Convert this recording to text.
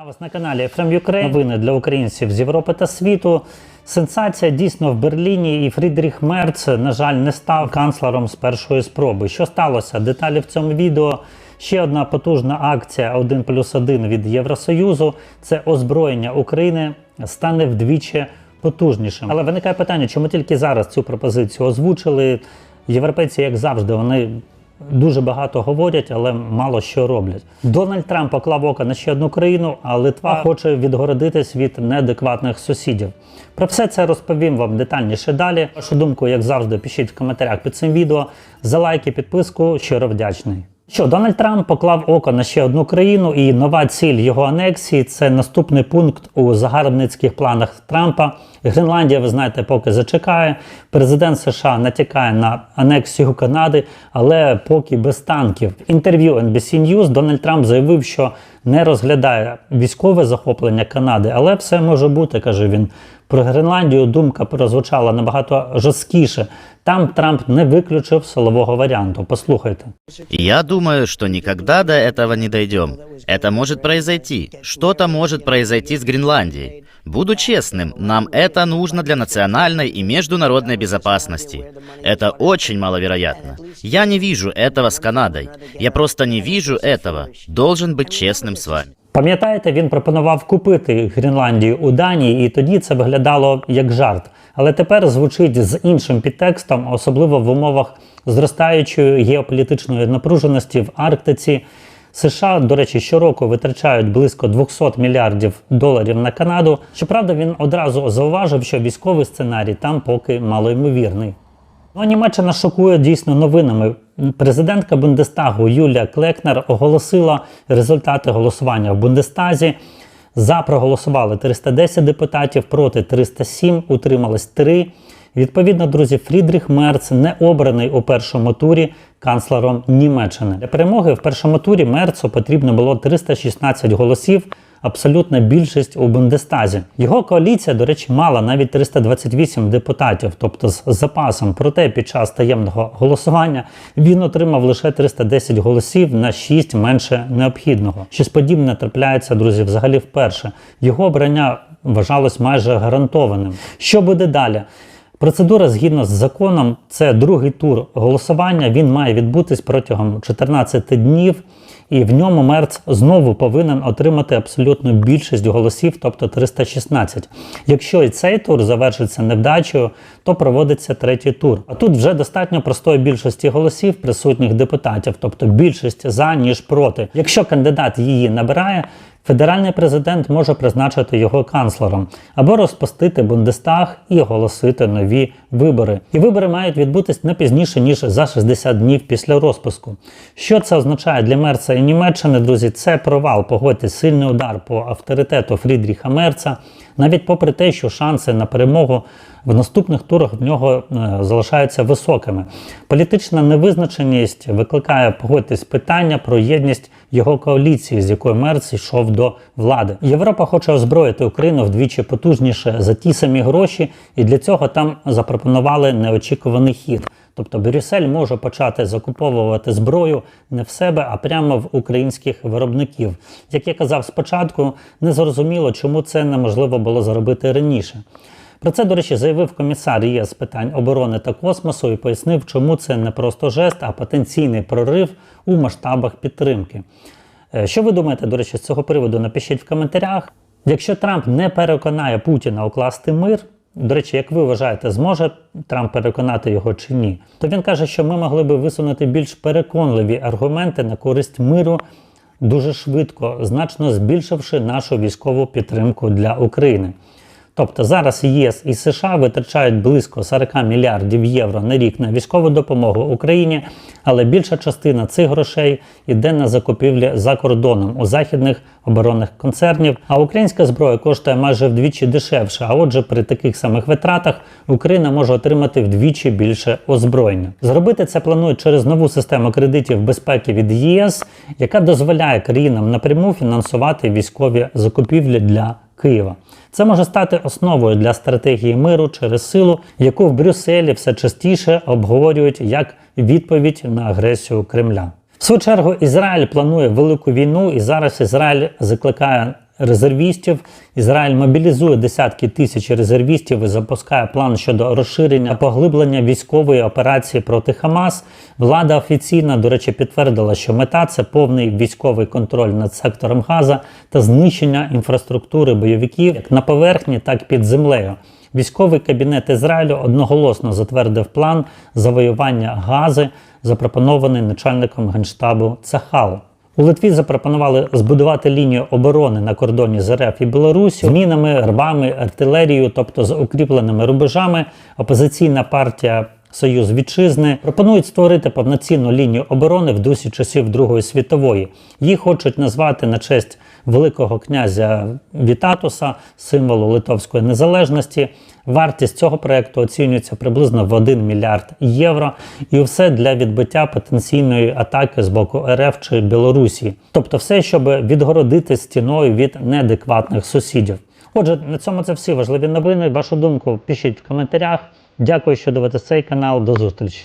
А вас на каналі FM Ukraine. Новини для українців з Європи та світу. Сенсація дійсно в Берліні і Фрідріх Мерц, на жаль, не став канцлером з першої спроби. Що сталося? Деталі в цьому відео. Ще одна потужна акція 1 плюс 1 від Євросоюзу. Це озброєння України стане вдвічі потужнішим. Але виникає питання, чому тільки зараз цю пропозицію озвучили? Європейці, як завжди, вони дуже багато говорять, але мало що роблять. Дональд Трамп поклав око на ще одну країну, а Литва хоче відгородитись від неадекватних сусідів. Про все це розповім вам детальніше далі. Вашу думку, як завжди, пишіть в коментарях під цим відео. За лайки, підписку, щиро вдячний. Що Дональд Трамп поклав око на ще одну країну, і нова ціль його анексії це наступний пункт у загарбницьких планах Трампа. Гренландія, ви знаєте, поки зачекає. Президент США натякає на анексію Канади, але поки без танків. В інтерв'ю NBC News Дональд Трамп заявив, що не розглядає військове захоплення Канади, але все може бути, каже він. Про Гренландію думка прозвучала набагато жорсткіше. Там Трамп не виключив силового варіанту. Послухайте. Я думаю, что никогда до этого не дойдем. Это может произойти. Что-то может произойти с Гренландией. Буду честным, нам это нужно для национальной и международной безопасности. Это очень маловероятно. Я не вижу этого с Канадой. Я просто не вижу этого. Должен быть честным с вами. Пам'ятаєте, він пропонував купити Гренландію у Данії, і тоді це виглядало як жарт. Але тепер звучить з іншим підтекстом, особливо в умовах зростаючої геополітичної напруженості в Арктиці. США, до речі, щороку витрачають близько 200 мільярдів доларів на Канаду. Щоправда, він одразу зауважив, що військовий сценарій там поки малоймовірний. Ну, Німеччина шокує дійсно новинами. Президентка Бундестагу Юлія Клекнер оголосила результати голосування в Бундестазі. За проголосували 310 депутатів, проти 307, утримались 3. Відповідно, друзі, Фрідріх Мерц не обраний у першому турі канцлером Німеччини. Для перемоги в першому турі Мерцу потрібно було 316 голосів, абсолютна більшість у Бундестазі. Його коаліція, до речі, мала навіть 328 депутатів, тобто з запасом. Проте під час таємного голосування він отримав лише 310 голосів на 6 менше необхідного. Щось подібне трапляється, друзі, взагалі вперше. Його обрання вважалось майже гарантованим. Що буде далі? Процедура згідно з законом, це другий тур голосування. Він має відбутись протягом 14 днів, і в ньому Мерц знову повинен отримати абсолютну більшість голосів, тобто 316. Якщо і цей тур завершиться невдачею, то проводиться третій тур. А тут вже достатньо простої більшості голосів присутніх депутатів, тобто більшість за ніж проти. Якщо кандидат її набирає. Федеральний президент може призначити його канцлером або розпустити Бундестаг і оголосити нові вибори. І вибори мають відбутись не пізніше ніж за 60 днів після розпуску. Що це означає для Мерца і Німеччини, друзі? Це провал. Погодьтесь, сильний удар по авторитету Фрідріха Мерца, навіть попри те, що шанси на перемогу в наступних турах в нього е, залишаються високими. Політична невизначеність викликає погодьтесь питання про єдність його коаліції, з якою Мерц йшов до влади. Європа хоче озброїти Україну вдвічі потужніше за ті самі гроші, і для цього там запропонували неочікуваний хід. Тобто Брюссель може почати закуповувати зброю не в себе, а прямо в українських виробників. Як я казав спочатку, не зрозуміло, чому це неможливо було зробити раніше. Про це, до речі, заявив комісар ЄС з питань оборони та космосу і пояснив, чому це не просто жест, а потенційний прорив у масштабах підтримки. Е, Що ви думаєте, до речі, з цього приводу? Напишіть в коментарях. Якщо Трамп не переконає Путіна укласти мир, до речі, як ви вважаєте, зможе Трамп переконати його чи ні? То він каже, що ми могли би висунути більш переконливі аргументи на користь миру дуже швидко, значно збільшивши нашу військову підтримку для України. Тобто зараз ЄС і США витрачають близько 40 мільярдів євро на рік на військову допомогу Україні, але більша частина цих грошей йде на закупівлі за кордоном у західних оборонних концернів. А українська зброя коштує майже вдвічі дешевше. А отже, при таких самих витратах Україна може отримати вдвічі більше озброєння. Зробити це планують через нову систему кредитів безпеки від ЄС, яка дозволяє країнам напряму фінансувати військові закупівлі для Києва. Це може стати основою для стратегії миру через силу, яку в Брюсселі все частіше обговорюють як відповідь на агресію Кремля. В свою чергу Ізраїль планує велику війну, і зараз Ізраїль закликає резервістів. Ізраїль мобілізує десятки тисяч резервістів і запускає план щодо розширення та поглиблення військової операції проти Хамас. Влада офіційно, до речі, підтвердила, що мета це повний військовий контроль над сектором Газа та знищення інфраструктури бойовиків як на поверхні, так і під землею. Військовий кабінет Ізраїлю одноголосно затвердив план завоювання Гази, запропонований начальником генштабу Цахал. У Литві запропонували збудувати лінію оборони на кордоні з РФ і Білорусі мінами, рбами, артилерією, тобто з укріпленими рубежами. Опозиційна партія Союз Вітчизни пропонують створити повноцінну лінію оборони в дусі часів Другої світової. Її хочуть назвати на честь великого князя Вітатуса, символу литовської незалежності. Вартість цього проекту оцінюється приблизно в 1 мільярд євро, і все для відбиття потенційної атаки з боку РФ чи Білорусі. Тобто, все, щоб відгородити стіною від неадекватних сусідів. Отже, на цьому це всі важливі новини. Вашу думку пишіть в коментарях. Дякую, що дивитесь цей канал. До зустрічі.